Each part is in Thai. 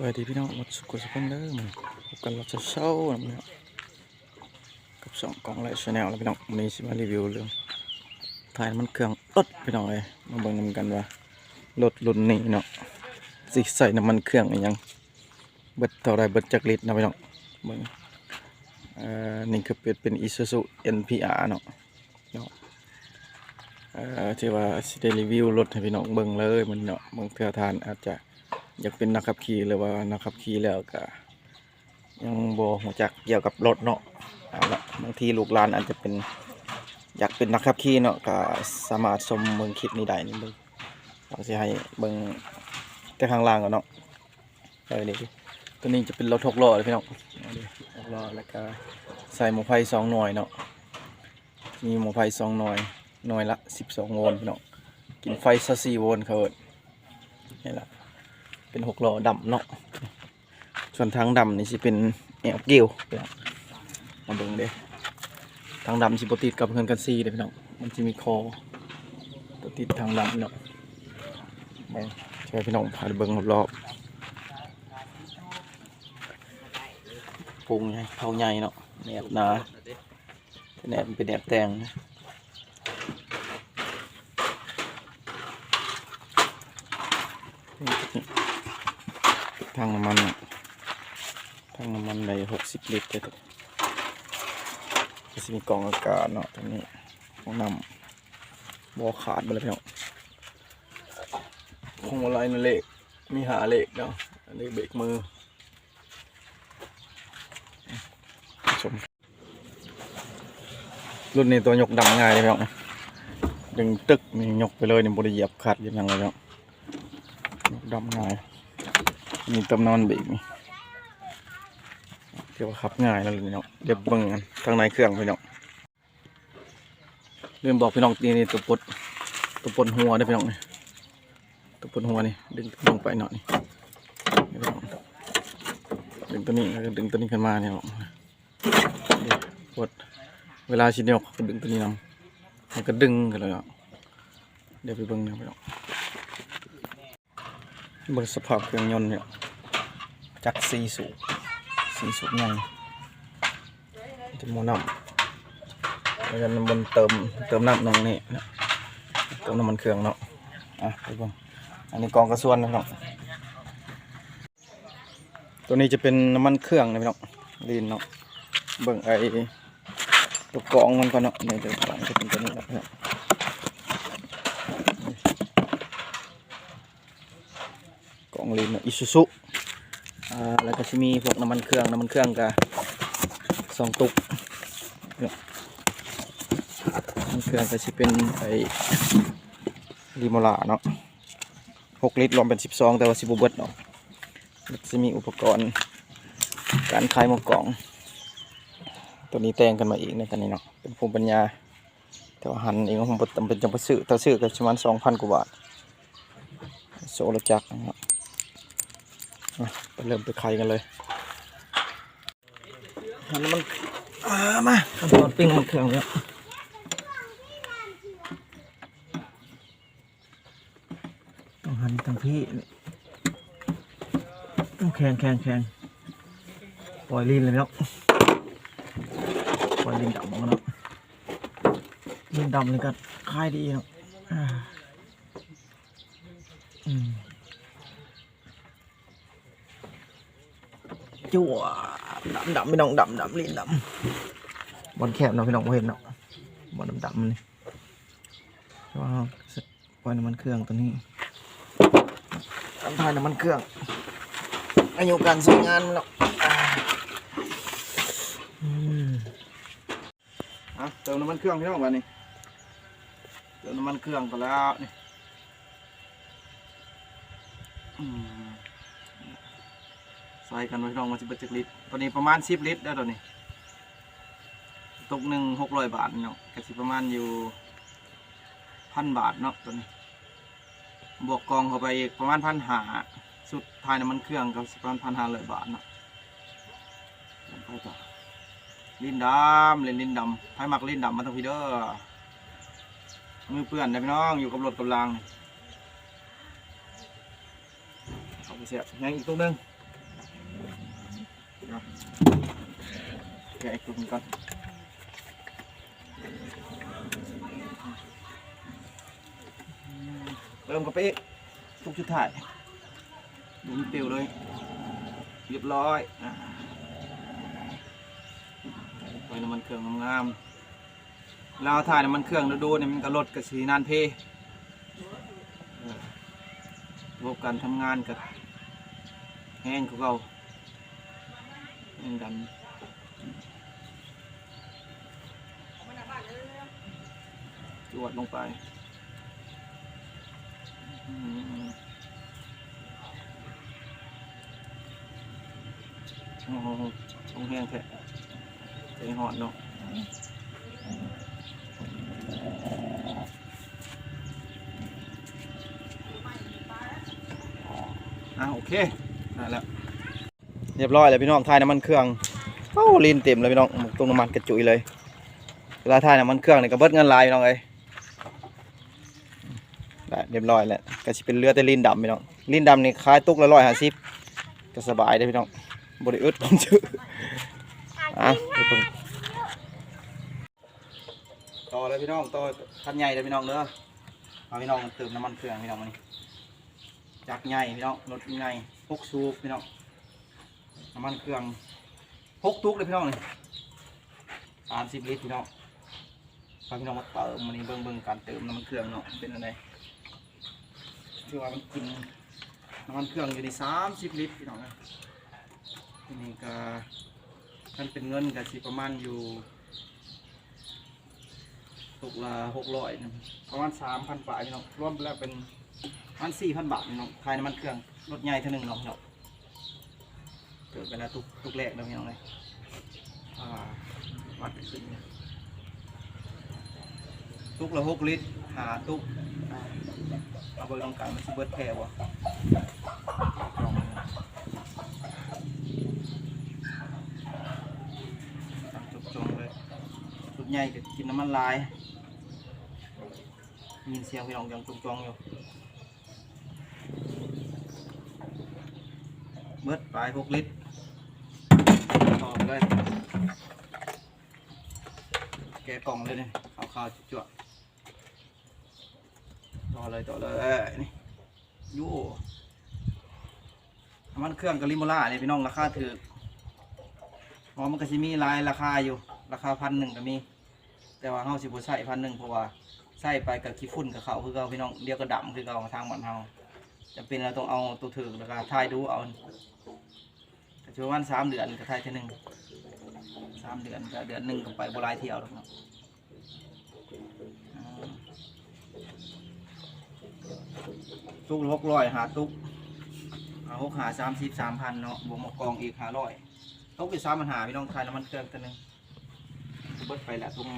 วัสดีพี่น้องหมดสุขสุขคนเด้อมันพบกันเราจะเช้าๆนะพี่น้องกับสองกล่องไลฟ์ชาแนลแล้วพี่น้องวันนี้สิมารีวิวเรื่องถ่ายน้ำมันเครื่องรถพี่น้องเลยมาเบิ่งนำกันว่ารถรุ่นนี้เนาะสิใส่น้ำมันเครื่องอยังเบิดเท่าไรเบิดจักลิตรนะพี่น้องเบิ่งเอ่อนี่คือเป็นเป็น Isuzu NPR เนาะเนาะเอ่อที่ว่าสิได้รีวิวรถให้พี่น้องเบิ่งเลยมันเนาะเบางเทื่อทานอาจจะ อยากเป็นนักขับขี่หรือว่านักขับขี่แล้วก็ยังบ่หัวจักเกี่ยวกับรถเนาะเอาละบางทีลูกหลานอาจจะเป็นอยากเป็นนักขับขี่เนาะก็สามารถชมเบิ่งคลิปนี้ได้นี่เบิ่งเราสิให้เบิ่งแต่ข้างล่างก่อนเนาะเออนี่ตัวนี้จะเป็นรถหกล้อเลยพี่น้องเอาดิหกล้อแล้วก็ใส่หมอไฟสองหน่วยเนาะมีหมอไฟสองหน่วยหน่วยละ12โวลต์พี่น้องกินไฟซะ4โวลต์เขาเอิ้นนี่แหละ เป็นหกล้อดำเนาะส่วนทางดำนี่สิเป็นแอบเกลียวมาเบิ่งเด้ทางดำสิบติดกับเพื่อนกันซีเด้พี่น้องมันจะมีคอตัวติดทางดำเนาะใช่พี่น้องพาไปเบิ่งรอบปุงไงเผาใหญ่เนาะแหนบนาแหนบเป็นแหนบแตงนะ ทางน้ำมันเนี่ยทางน้ำมันได้หกสิบลิตรเลยจะมีกล่องอากาศเนาะตรงนี้ห้องน้ำบอขาดไปเลยพี่น้องคงอะไรนั่นเลขมีหาเลขเนาะอันนี้เบรกมือชมรุ่นนี้ตัวยกดำง่ายเลยพี่น้องดึงตึกนี่ยกไปเลยนี่บริเหยียบขัดยังยังเลยพี่น้องยกดำง่าย มีตำนอนเบรกนี่เดี๋ยวขับง่ายแล้วพี่น้องเดี๋ยวเบิ่งกันทางในเครื่องพี่น้องเริ่มบอกพี่น้องนี่นี่ตัวปดตัวปดหัวได้พี่น้องนี่ตัวปดหัวนี่ดึงลงไปหน่อยนี่พี่น้องดึงตัวนี้แล้วก็ดึงตัวนี้ขึ้นมาเนี่ยพี่น้องเดี๋ยวปลดเวลาชิ้นเดียวก็ดึงตัวนี้นำมันก็ดึงกันเลยอะเดี๋ยวไปเบิ่งนะพี่น้อง เบิ่งสภาพเครื่องยนต์เนี่ยจักสีสูบสีสูบใหญ่จะโมน้ำแล้วก็น้ำมันเติมเติมน้ำตรงนี้นะเติมน้ำมันเครื่องเนาะอะไปเบิ่งอันนี้กองกระส่วนนะพี่น้องตัวนี้จะเป็นน้ำมันเครื่องนะพี่น้องลีนเนาะเบิ่งไอ้ตัวกองมันก่อนเนาะเนี่ยเดี๋ยวกองจะเป็นตัวนี้นะพี่น้อง กล่องลินอิซูซุอ่าแล้วก็จะมีพวกน้ำมันเครื่องน้ำมันเครื่องกับสองตุกน้ำมันเครื่องก็จะเป็นไอ้ลิโมลาเนาะหกลิตรรวมเป็นสิบสองแต่ว่าสิบเบิดเนาะแล้วจะมีอุปกรณ์การคลายหมกกล่อง ตัวนี้แต่งกันมาอีกในตอนนี้เนาะเป็นภูมิปัญญาแต่ว่าหันเองผมบ่จำเป็นจังไปซื้อถ้าซื้อก็ประมาณสองพันกว่าบาทโซลจักรนะครับอะ ไปเริ่มไปไข่กันเลยหันมันอ่ามาขั้นตอนปิ้งมันเครื่องแล้วต้องหันทางพี่ต้องแข็งแข็งแข็งปล่อยลีนเลยเนาะปล่อยลีนดำออกมาเนาะลีนดำนี่ก็คลายดีเนาะอืม จั่วดำดำไม่ต้องดำดำลิ้นดำบอลแคบเนาะพี่น้องเห็นเนาะบอลดำดำมันนี่ว่าปล่อยน้ำมันเครื่องตัวนี้ทำทายน้ำมันเครื่องอายุการใช้งานมันเนาะอะเติมน้ำมันเครื่องพี่น้องวันนี้เติมน้ำมันเครื่องไปแล้วนี่ อืมใส่กันไว้ลองมาสิบเจ็ดลิตรตัวนี้ประมาณสิบลิตรได้วตัวนี้ตกหนึ่งหกร้อยบาทเนาะกสิประมาณอยู่พันบาทเนาะตัวนี้ บวกกองเข้าไปอีกประมาณพันหาสุดท้ายน้ำมันเครื่องก็สิประมาณพันห้าร้อยบาทเนาะไปต่อลิ้นดำเล่นลิ้นดำให้มักลิ้นดำมาทั้งพีเดอร์มือเปื่อนนะพี่น้องอยู่กับรถกำลังเอาไปเสียยังอีกตัวหนึง แกะไอ้กลุ่มก่อนเริ่มกับปีทุกชุดถ่ายดูมันเปลวเลยเรียบร้อยไปน้ำมันเครื่องงามๆเราถ่ายน้ำมันเครื่องดูๆเนี่ยมันก็ลดกระสีนานเพระบบการทำงานกับแห้งของเรา แห้งดันจวดลงไปโอ้โหตรงแห้งแท้ใจหอนเนาะอะโอเค รียบร้อยเลยพี่น้องทายน้ำมันเครื่องโอ้ลีนเต็มเลยพี่น้องตรงน้ำมันกระจุยเลยเวลาทายน้ำมันเครื่องเนี่ยก็เบิดเงินลายพี่น้องเอ้ยได้เรียบร้อยแล้วก็สิเป็นเรือแต่ลีนดำพี่น้องลีนดำนี่ขายตุกละร้อยห้าสิบก็สบายเลยพี่น้องบริอึดผมชื่ออะต่อเลยพี่น้องต่อคันใหญ่เลยพี่น้องเด้อเอาพี่น้องเติมน้ำมันเครื่องพี่น้องมานี่จักรใหญ่พี่น้องรถใหญ่หกสูบพี่น้อง น้ำมันเครื่องหกตุกเลยพี่น้องนี่สามสิบลิตรพี่น้องพาพี่น้องมาเติมมันนี่เบิ่งเบิ่งการเติมน้ำมันเครื่องเนาะเป็นอะไรคือว่ามันกินน้ำมันเครื่องอยู่ในสามสิบลิตรพี่น้องนะทีนี้ก็ท่านเป็นเงินก็สิประมาณอยู่ตกละหกร้อยประมาณสามพันบาทพี่น้องรวมแล้วเป็นประมาณสี่พันบาทพี่น้องภายน้ำมันเครื่องรถใหญ่เท่านึงเนาะเน้อ เกิดไปแล้วตุกตุกแรกแล้วพี่น้องเลยวัดขึ้นเนี่ยตุกละหกลิตรหาตุกเอาไปลองกันมันสิเบิดแพร่บ่ลองจุกจงเลยจุกใหญ่ก็กินน้ำมันลายยินเสียงพี่น้องยังจุกจองอยู่เบิดปลายหกลิตร เลย แกะกล่องเลยเนี่ยเอาข้าวจุ่ต่อเลยต่อเลยนี่ยูน้ำมันเครื่องกับลิโมล่าเนี่ยพี่น้องราคาถือเพราะมันก็สิมีลายราคาอยู่ ราคาพันหนึ่งก็มี แต่ว่าเฮาสิบ่ใช้พันหนึ่งเพราะว่าใส่ไปกับขี้ฝุ่นกับเขาคือเก่าพี่น้องเดียวก็ดำคือเก่าทางบ้านเฮาจำเป็นเราต้องเอาตัวถึกแล้วก็ทายดูเอา ช่ววันสามเดือนก็ทยเท่านึงสามเดือนก็เดือนหนึ่งก็ไปบ่หลายเที่ยวหรอกเนาะตุกหกร้อยหาตุกเอาหกหาสามสิบสามพันเนาะบวกมากองอีกห้าร้อยต้องไปซ้ำมันหาพี่น้องทยน้ำมันเครื่องตัวหนึงเบิดไปแหละตรง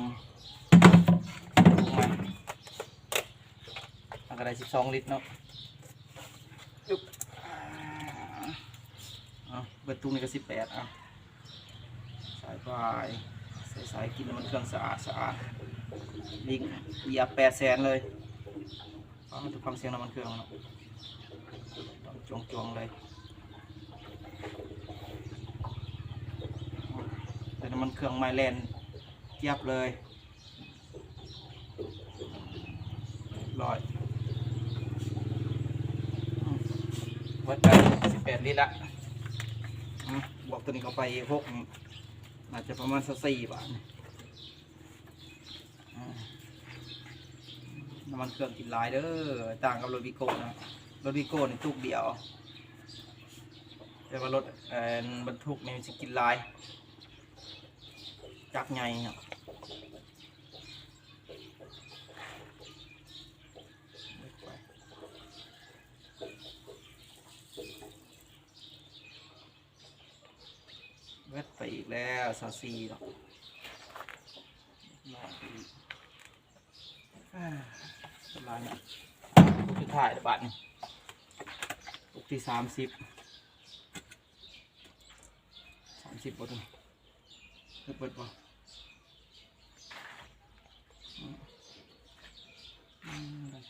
ตรงมันอันก็ได้สิบสองลิตรเนาะ เบิดตุ้งนี่ก็สิบแปดเอาสายไฟใส่สายกินน้ำมันเครื่องสะอาดสะอาดลิงเหยียบแปดแสนเลยฟังทุกฟังเสียงน้ำมันเครื่องนะจงจงๆเลยเป็นน้ำมันเครื่องไมเลนเทียบเลยร้อยวัดไปสิบแปดลิตรละ บอกตัวนี้เขาไปหกอาจจะประมาณสักสี่บาทน้ำมันเครื่องกินลายเด้อต่างกับรถวิโก้นะรถวิโก้นี่ตุกเดียว แต่ว่ารถบรรทุกนี่จะกินลาย จักไงครับเวทไปอีก แล้วซาซีเนาะลาสบายเนี่ยคือถ่ายเดี๋ยวบัตรนี่ลูกที่สามสิบสามสิบบาทเปิดเปิดป่ะ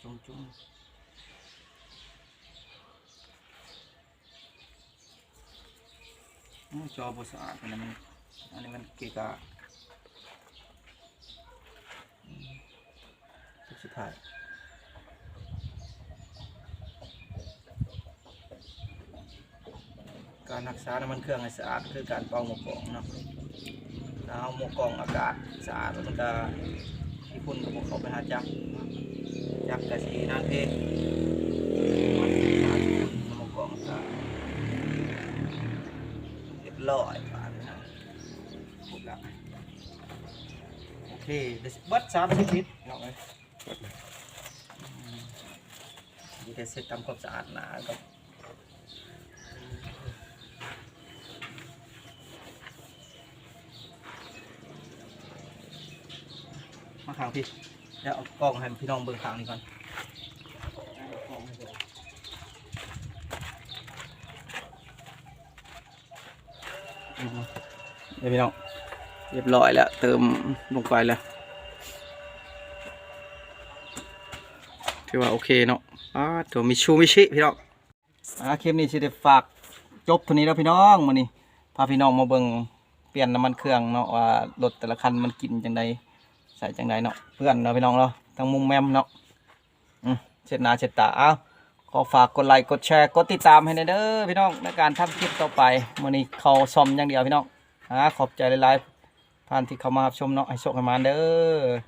จงจงจอบสะอาดอันนี้มัน อันนี้มันเกะกะอืมจุดสุดท้ายการรักษาน้ำมันเครื่องให้สะอาดคือการเป่าหมวกกรองเนาะถ้าเอาหมวกกรองอากาศสะอาดมันก็ที่พุ่นกับพวกเขาไปหาจับจับกระสีนั่นเองมันสะอาดหมวกกรองสะอาดเรียบร้อยผ่านแล้วนะครบแล้วโอ เคเดี๋ยวเบัดสามสิบลิตรน้องเอ้ยอืมนี่เสร็จทำความสะอาดหนากับมาขางพี่เดี๋ยวเอากล้องให้พี่น้องเบิ่งขางนี้ก่อนเดี๋ยวพี่น้อง เรียบร้อยแล้ว เติมลงไปแล้ว ถือว่าโอเคเนาะอ่าตัวมิชูมิชิพี่น้องอ่าคลิปนี้สิได้ฝากจบเท่านี้แล้วพี่น้องมื้อนี้พาพี่น้องมาเบิ่งเปลี่ยนน้ำมันเครื่องเนาะว่ารถแต่ละคันมันกินจังใดใส่จังใดเนาะเพื่อนเนาะพี่น้องเนาะทั้งมุมแมมเนาะอืมเช็ดหน้าเช็ดตาอ้าวขอฝากกดไลค์กดแชร์กดติดตามให้หน่อยเด้อพี่น้องในการทำคลิปต่อไปมื้อนี้เขาซ่อมอย่างเดียวพี่น้องอ่าขอบใจหลายๆ ท่านที่เข้ามาชมเนาะให้โชคให้มาเด้อ